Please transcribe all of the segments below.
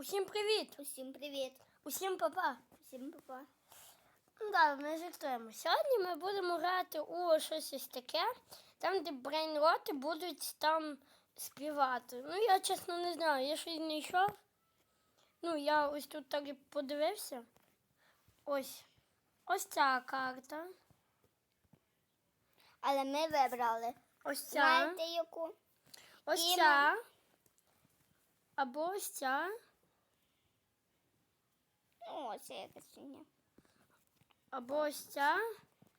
Усім привіт! Усім привіт. Усім папа! Усім папа. Ну да, ми жартуємо. Сьогодні ми будемо грати у щось ось таке, там, де брейнроти будуть там співати. Ну, я чесно не знаю, я щось не йшов. Ну, я ось тут так і подивився. Ось. Ось ця карта. Але ми вибрали. Ось ця. Знаєте яку? Ось І ця. Або ось ця. Ну, ось якась фігня. Або ось ця.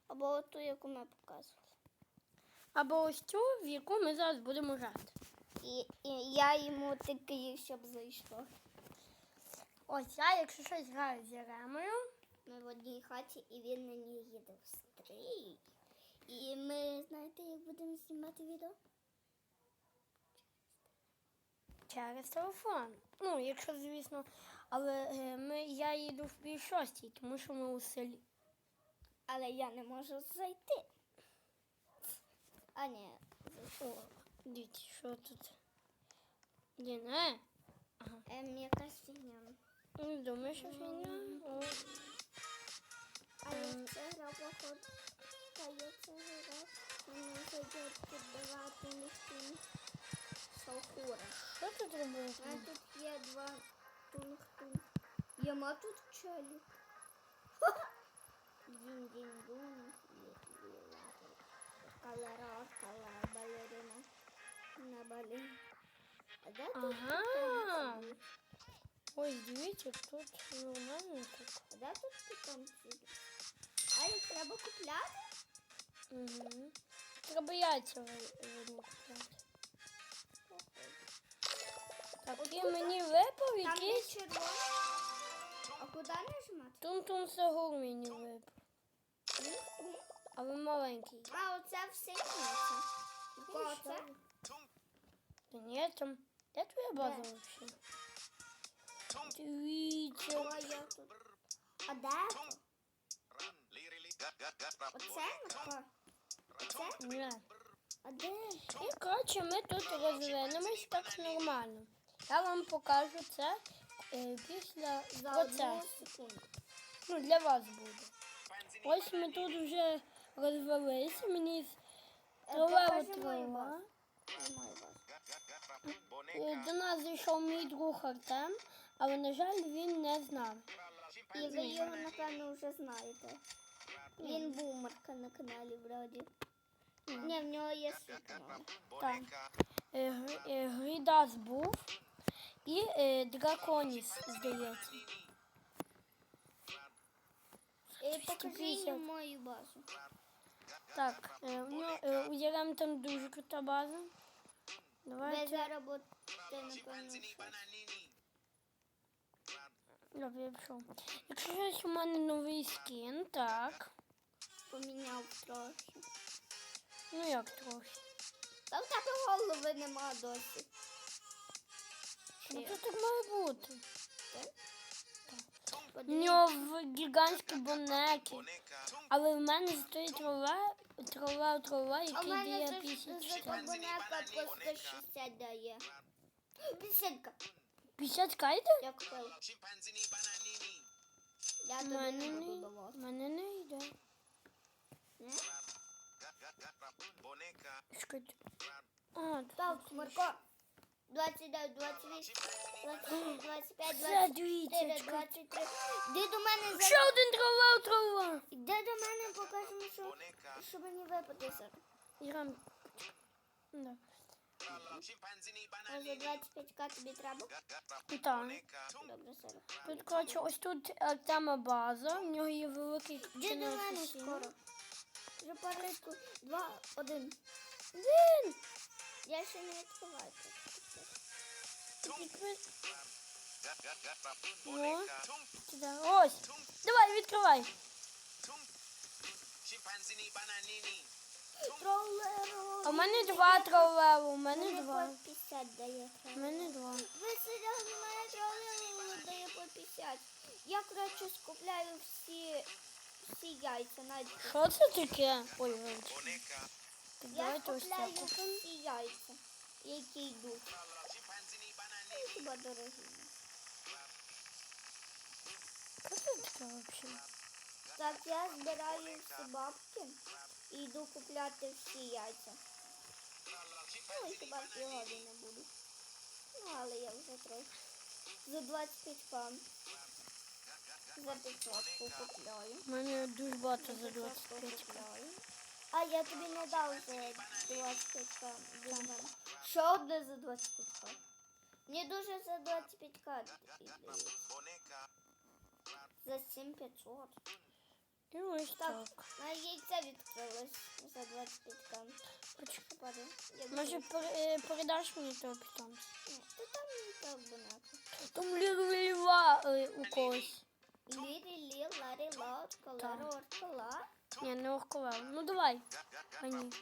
Або ту, яку ми показували. Або ось цю, в яку ми зараз будемо грати. І, і я йому такий, щоб зайшло. Ось я, якщо щось граю з Яремою. Ми в одній хаті і він на ній їде в стрій. І ми, знаєте, як будемо знімати відео? Через телефон. Ну, якщо, звісно, але е, ми, я їду в пів шостій, тому що ми у селі. Але я не можу зайти. А ні, О, дивіться, що тут. Ні, не. ем, якась фігня. Не думаю, що фігня. О, Але це гра походу. Це гра. Мені зайдуть підбивати легким салхура. Що тут робити? А тут є два тунг-тунг. Яма тут челік. Дінь-дінь-дун. Калера, калера, балерина. На балі. А де тут Ага. питомці? Ой, дивіться, тут нормально так. А де тут питомці? А їх треба купляти? Угу. Треба яйця ви- видно купляти. Так, і мені випав Там є якийсь червоний. А куди нажимати? тун-тун сагур мені випав. Але маленький. А, оце все інше. Кого це? Та ні, там. Де твоя база взагалі? Дивіться. О, я тут. А де це? Оце? Оце? Оце? Ні. А де? І коротше, ми тут розвинемось так нормально. Я вам покажу це е, після За одну секунду. Ну, для вас буде. Ось ми тут вже розвелися. Мені Е, трава трава. Е, До нас зайшов мій друг Артем, але, на жаль, він не з нами. І ви його, напевно, вже знаєте. Він бумерка на каналі вроді. Ні, в нього є свій канал. Так. Гр- Грідас був і е, Драконіс, здається. І покажи 150. мою базу. Так, е, нього- е, у Ярем там дуже крута база. Ви Давайте. зараз будете, напевно. Добре, я пішов. Якщо щось у мене новий скін, так. поміняв трохи. Ну як трохи. Та в тебе голови нема досі. Ну це так має бути. У нього гігантські бонеки. Але в мене стоїть трава, трава, трава, А який дає за, за 54. бабунека по 160 дає. Бісенька. 50 кайде? Я купив. Я тобі не буду мене не йде. Чекайте. А. Так, Марко. 29, 28, 27, 25, Все, 24, дивіться, 23. Йди до мене за... Ще один трава, трава. Йди до мене, покажемо, що, що мені випаде зараз. Да. А за 25к тобі треба? Так. Добре, зараз. Тут, коротше, ось тут Артема база, в нього є великий Йди до мене асасін. скоро. Вже парочку. Два, один. Він! Я ще не відкриваю. Ну, сюди. Ось. Давай, відкривай. Троллеро. А в мене два тролеви, у мене Мені два. по 50 дає. У мене два. Ви серйозно мене троллеро дає по 50. Я, коротше, скупляю всі, всі яйця. Навіть Що це таке? Ой, вибач. Я давайте ось скупляю так. всі яйця, які йдуть. Хіба дорогі. це взагалі. Так, я збираю всі бабки і йду купляти всі яйця. Ну, хіба сьогодні не буду. Ну, але я вже трохи. За 25 пан. За 500 купляю. У мене дуже багато за За 25 купляю. А я тобі не дав за 25 пан. Ще одне за 25 пан. Мені дуже за 25 к здається. За 7500. І ось Так, так. на яйце відкрилось за 25 кам. Почекай. Паде. Я Може буду- пер- е, передаш мені того питомця? Ні, Та там не так багато. Там лірва е, у когось. Лірі, лі, ларі, ла, очка, лара, орка, ла. Ні, не оркував. Ну давай. Мені.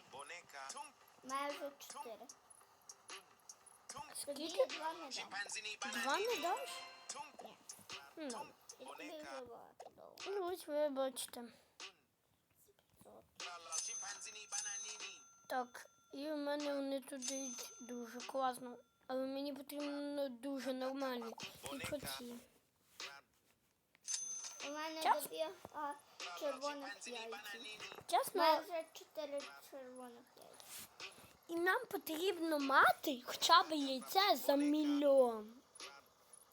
Має вже 4. Скільки? два не дам. Два не даш? Ні. Ну. Ну, ось вибачте. 500. Так, і у мене вони туди дуже класно. Але мені потрібно дуже нормальні. І круті. У мене а, червоних яйців. Чесно, Має вже 4 червоних. І нам потрібно мати хоча б яйце за мільйон.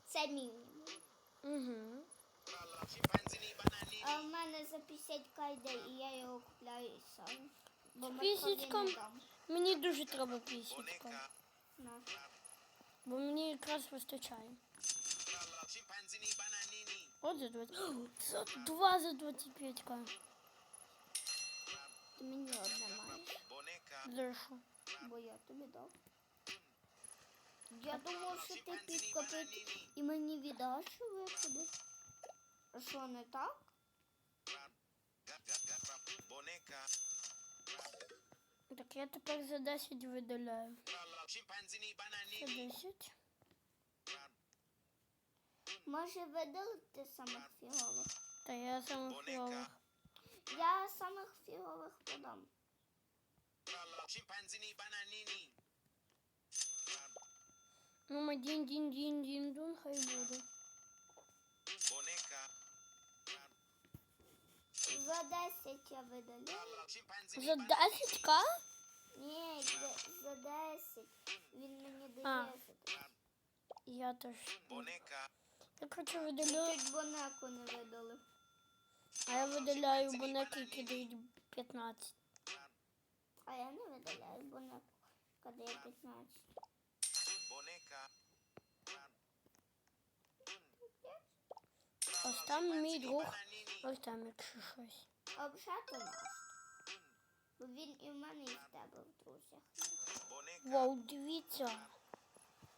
Це мінімум. Угу. А в мене за 50 к йде, і я його купляю сам. Бо? Маркові. Мені дуже треба пісічка, бо мені якраз вистачає. От за 20. За два за 25 к. Ти мені одне маєш, що? Бо я тобі дав. Я думав, що ти підкопити і мені віддаш виходи. А що не так? Так я тепер за 10 видаляю. За 10. Може видалити самих фігових? Та я саме фігових. Я самих фігових подам. Ну, дін дін дін дін дун хай буде. За 10 я видаляю. За 10 к? Ні, за 10. Він мені А. дає Я теж. Я короче видалю, Чуть бонеку не видали. а я видаляю бонеки, які дають 15. А я не видаляю бонеку, коли я 15. Ось там мій друг. Ось там, якщо щось. А взагалі наш. Бо він і в мене, і в тебе в друзях. Вау, дивіться.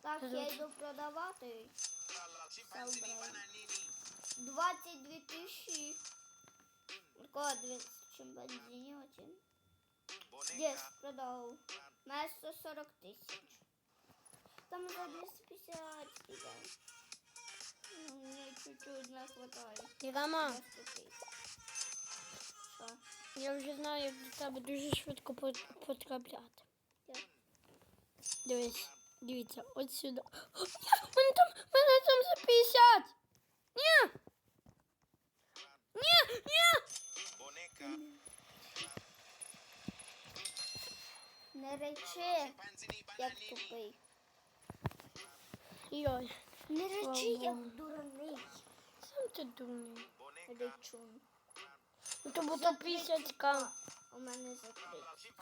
Так, я Короче. йду продавати. Салбрейн. 22 тисячі. Кого 200 бензині один? Десь продав. На 140 тисяч. Там за 250 іде. Ну, Мені чуть-чуть не хватає. Ірама, 100. Що? я вже знаю, як до тебе дуже швидко пот- потрапляти. Як? Дивись, дивіться, от сюди. О, мене там, мене там за 50. Ні! Ні, ні! Не речи, як тупий. Йой, Не Слава речи, як Богу. дурний. сам ти дурний. Речун. Ну то буде 50 к, У мене за 30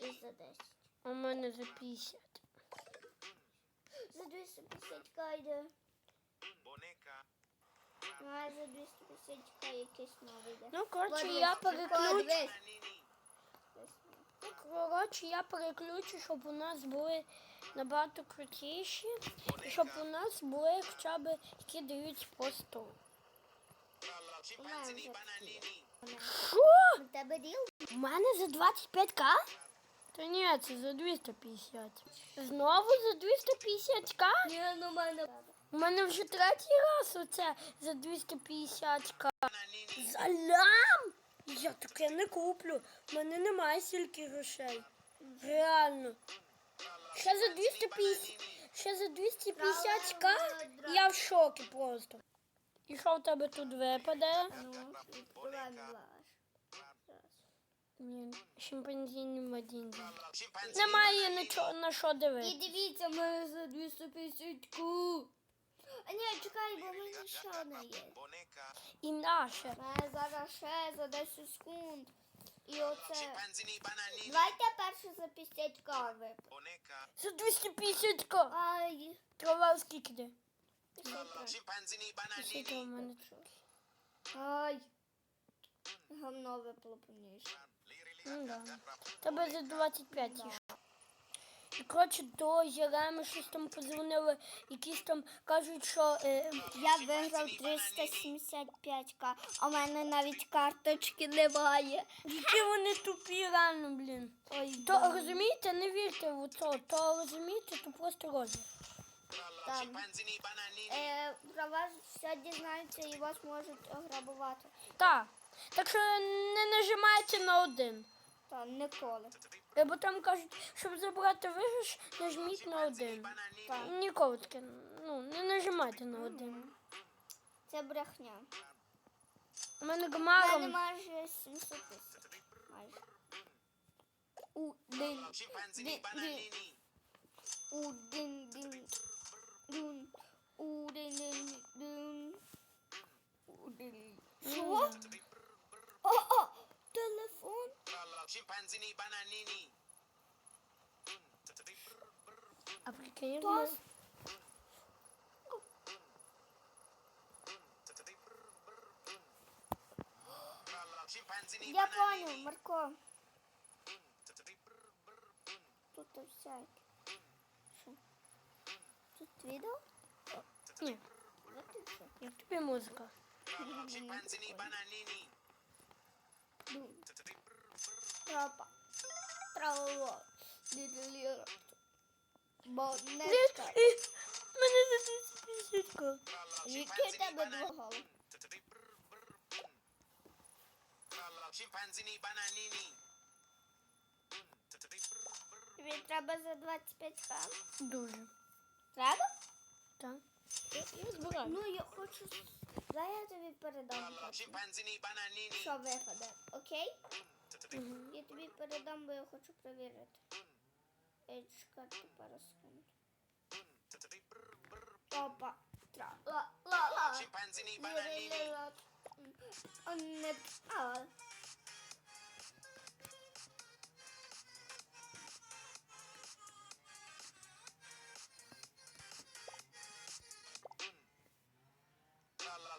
і за 10. а у мене за 50. За 250 к йде. Ну, а за 250 к якийсь новий йде. Ну, коротше, Подивись, я переключу. Ну, коротше, я переключу, щоб у нас були набагато крутіші, і щоб у нас були хоча б які дають по 100. У мене. Що? У тебе діл? У мене за 25к? Та ні, це за 250. Знову за 250к? Ні, ну в мене. У мене вже третій раз оце за 250к. За лям? Я таке не куплю. У мене немає стільки грошей. Реально. Ще за 250, ще за 250к я в шокі просто. І що в тебе тут випаде? Ну. Ні, шимпанзінів один. Немає нічого на що І дивіться, ми за 250 ку. А ні, чекай, бо в мене ще одна є. І наше. У мене зараз ще за 10 секунд. І оце. Давайте перше за 50 кави. За 250 ко. Ай, Трава скільки де? 53. scimpanzini Скільки у bananini. Ай. Гамно випало повніше. Ну да. Тебе за 25 є. І коротше до Єреми щось там подзвонили, якісь там кажуть, що е, Я виграв 375к, а в мене навіть карточки немає. які вони тупі, реально, блін. Ой, То розумієте, не вірте в це, то розумієте, то просто розумієте. Е, про вас все дізнаються і вас можуть ограбувати. Так. Так що не нажимайте на один. Та ніколи. Бо там кажуть, щоб забрати виграш, нажміть на один. Так. Ніколи таке, ну, не нажимайте на один. Це брехня. У мене У мене гмаром. майже 700 тисяч. Майже. Один. bananini, Один, дин, дун, один, дин, дун, один. Що? О, о, телефон. Scimpanzini bananini, А прикинь, Тос. ми- scimpanzini Я понял, bananini, Марко. Тут всяке. Що? Тут відео? Ні, Вот і все. як тобі Трапа. Траво. Дідліра. Бонечка. І мене за 250 ко. Які в тебе голи? scimpanzini bananini, Тобі треба за 25к? Дуже. Треба? Так. Я, я збираю. Ну, я хочу... Дай я тобі передам. scimpanzini bananini, Що випаде, окей? Я тобі передам, бо я хочу перевірити. Е, чекати пару секунд. Опа. Тра. Ла, ла, ла. не... А.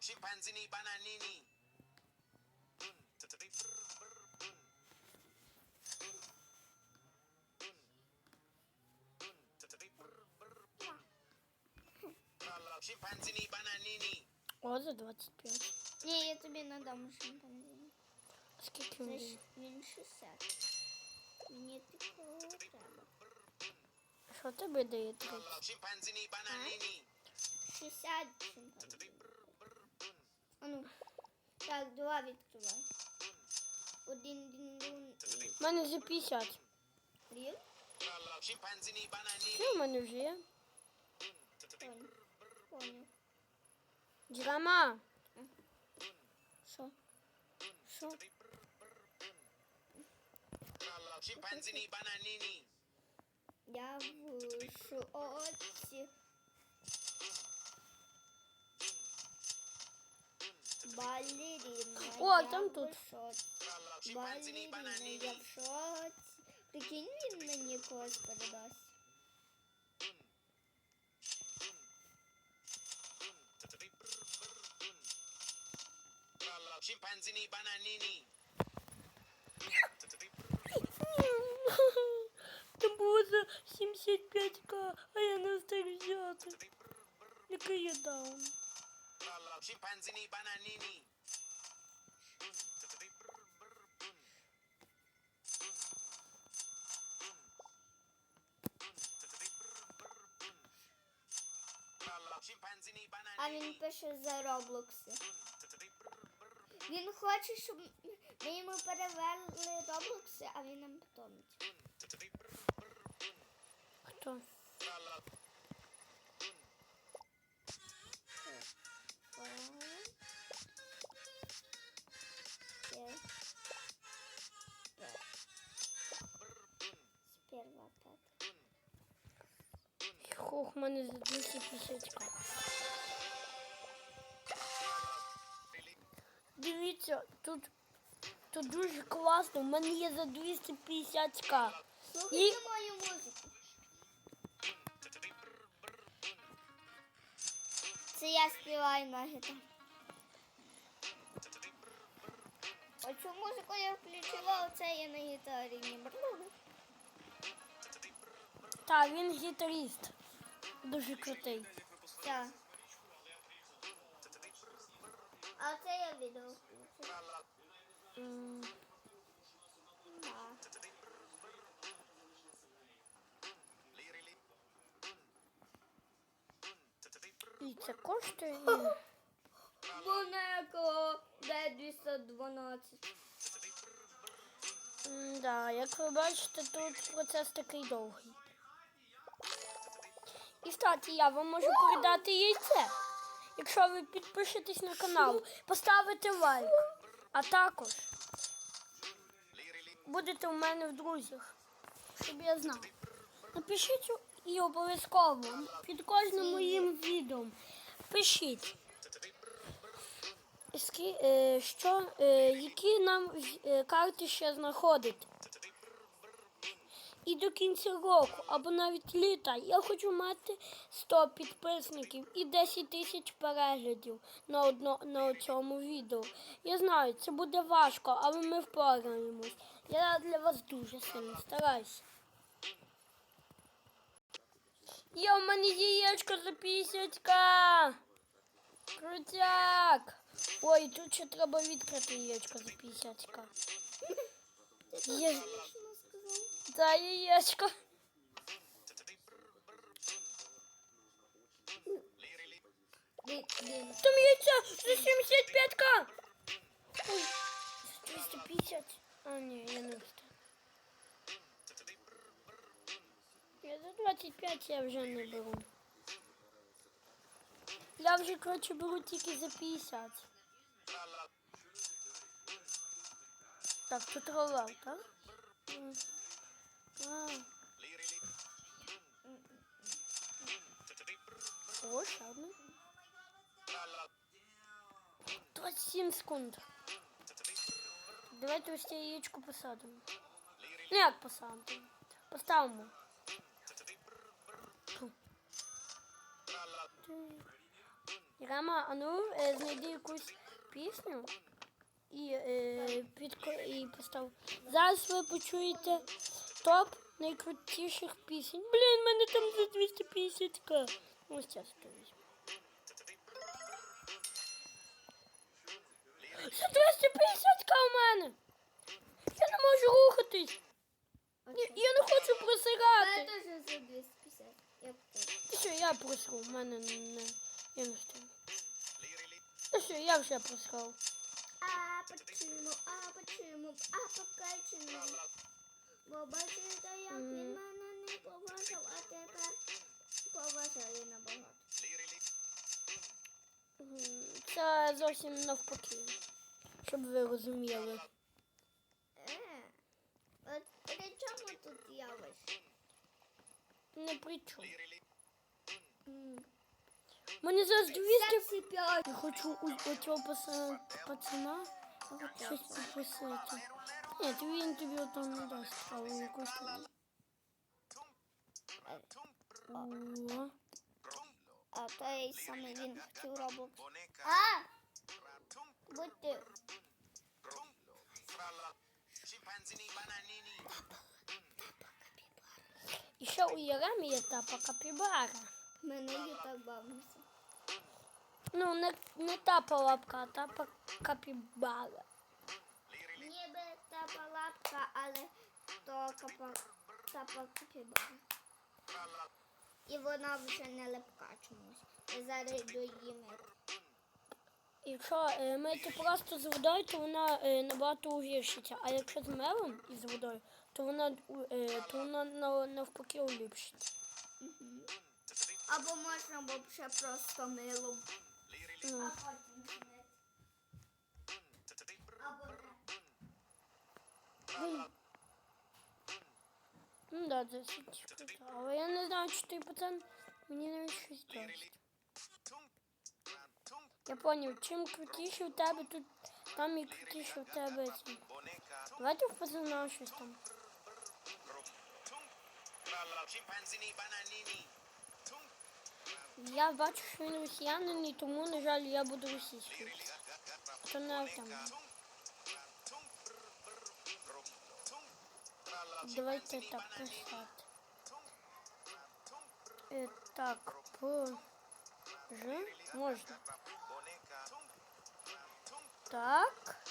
scimpanzini bananini, О, за 25. Ні, я тобі надам шимпанзіні. Скільки Це він? ж він 60. Мені такого треба. Що тобі дає 30? scimpanzini bananini, 60 шимпанзіні. А ну. Так, два відкривай. Один дин дун і У мене за 50. ріл. scimpanzini bananini, Що в мене вже є? Понял. Понял. Дірама. Що? Що? scimpanzini bananini, Я в шоці. Балерина. О, я там в тут. шоці. scimpanzini Балерина, я bananini, в шоці. Прикинь, він мені когось передасть. Bananini, Там було за 75к, а я не встиг взяти. Який я scimpanzini bananini, scimpanzini А він пише за Роблокси. Він хоче, щоб ми йому переверли роблокси, а він нам потонуть. Хто? Сперва так. Хух, мене за 250 копійок. Дивіться, тут, тут дуже класно. В мене є за 250 к Слухайте мою музику. Це я співаю на гітарі. Оцю музику я включила, оце я на гітарі. не брала. Та, він гітаріст. Дуже крутий. Так. А це я відео І це коштує. Монеко, де 212. М, Да, як ви бачите, тут процес такий довгий. І кстати, я вам можу передати яйце. Якщо ви підпишетесь на канал, поставите лайк. А також будете у мене в друзях, щоб я знав. Напишіть і обов'язково під кожним моїм відео. Пишіть. Е, що, е, які нам е, карти ще знаходити. І до кінця року, або навіть літа, я хочу мати 100 підписників і 10 тисяч переглядів на, одно, на цьому відео. Я знаю, це буде важко, але ми впораємось. Я для вас дуже сильно стараюся. Є, у мене яєчко за 50к. Крутяк! Ой, тут ще треба відкрити яєчко за 50к. Є... Та яєчко. Там яйця за 75к. Ой, 250. А, ні, я не встиг. Я за 25 я вже не беру. Я вже, коротше, беру тільки за 50. Так, тут ролав, так? О, ще одне. 27 секунд. Давайте ось це яєчко посадимо. Ну як посадимо? Поставимо. Рама, а ну е, знайди якусь пісню і, е, і постав. Зараз ви почуєте топ найкрутіших пісень. Блін, в мене там за 250к. Ось ця візьму. За 250к у мене. Я не можу рухатись. Я, я не хочу просирати. теж за 250. Я що, я просрав, в мене не. Я не встиг. Та що, я вже просрав. А почему, а почему, а покачину. Бо бачите, як він мене не поважав, а тепер поважає набагато. Це зовсім навпаки. Щоб ви розуміли. Е, от при чому тут явиш? Не при чому. Мені зараз 200... Я хочу у, цього пацана щось попросити. Ні, то він тобі ото не дасть, але якусь тобі. О, А той саме він хотів робити. А! Будьте. Chimpanzini bananini. І ще у Єремі є тапа капібара. Мене є так бавився. Ну, не, не тапа лапка, а тапа капібара. Ніби та палатка, але то тапа капібара. І вона вже не липка чомусь. Я зараз йду її мити. Якщо е, мити просто з водою, то вона е, набагато угіршиться. А якщо з мелом і з водою, то вона, е, то вона навпаки уліпшиться. Або можна було б ще просто милом. Ну. Ну, ну да, 10 круто. Але я не знаю, чи той пацан Мені навіть щось дасть. Tung. Tung. Я поняв, чим крутіше в тебе тут, там і крутіше в тебе ці. Boneka. Давайте в пацана щось там. Tung. Lala. Chimpanzini bananini. Tung. Я бачу, що він росіянин, і тому, на жаль, я буду російською. То не там. Давайте так писати. Итак, так, П. Ж можна. Так.